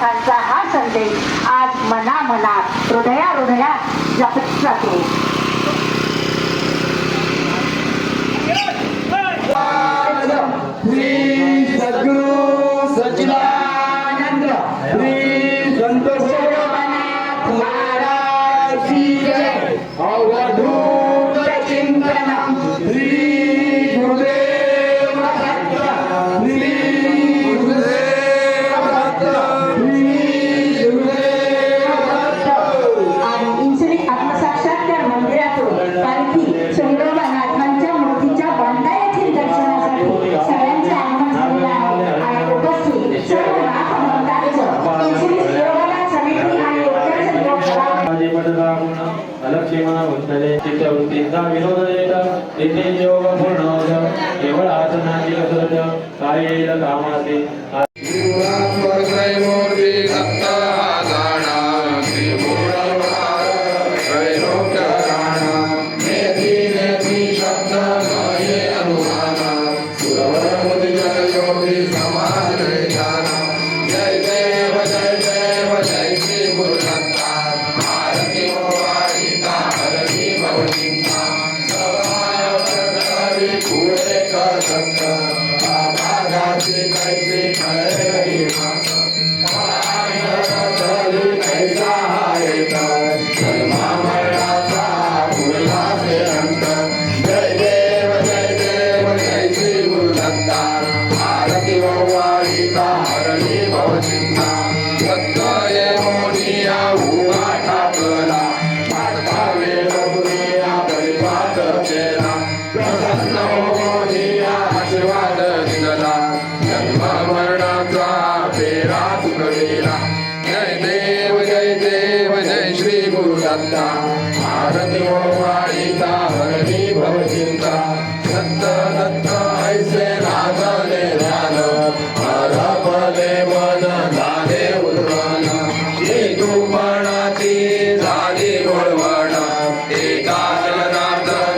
मराठांचा हा संदेश आज मना मनात हृदया हृदयात जपत जातो Please. तिथे योग पूर्ण होत केवळ आसनाची कसरत कायेल कामाचे Thank you.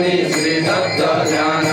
ध्यानानि श्रीतत्त्वज्ञान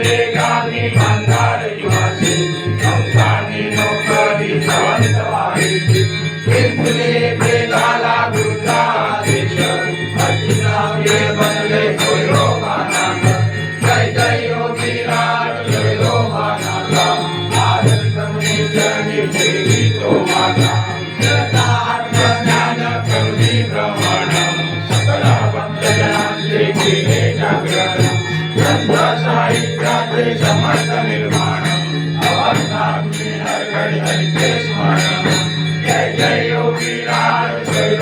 जन्म झाले ग्रंथ साहित्याचे समर्थ निर्माण. अवस्था तुम्ही हरिते स्मरण जय जय योगी राज जय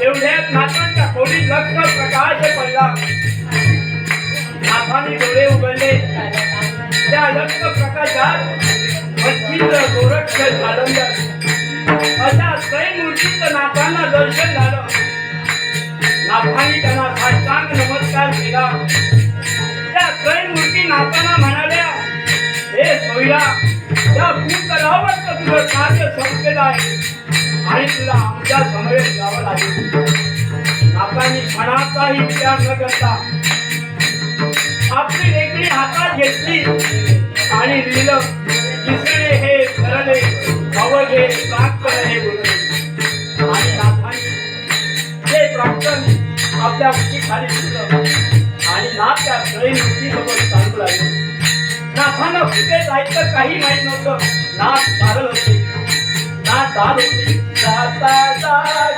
एवढ्यात नाथांच्या खोलीत लक्ष प्रकाश पडला. नाथाने डोळे उघडले. त्या लक्ष प्रकाशात मच्छिंद्र गोरक्ष जालंधर अशा स्वयंमूर्तीच नाथांना दर्शन झालं. नाथांनी त्यांना साष्टांग नमस्कार केला. त्या स्वयंमूर्ती नाथांना म्हणाल्या हे सोयरा त्या भूतलावर तर तुझं कार्य संपलेलं आहे. आणि तुला आमच्या समवेत जावं लागेल. नाथांनी मनाचाही विचार न करता. आपली लेकरी हातात घेतली आणि लिहिलं दिसणे हे करणे अवघे प्राप्त हे बोलले. आणि नाथांनी ते प्राप्त आपल्या उची खाली दिलं आणि नाथ त्या सगळे मुक्तीसोबत चालू लागली नाथांना कुठे जायचं काही माहीत नव्हतं. नाथ चालत होते. ना जाता होते. La la la.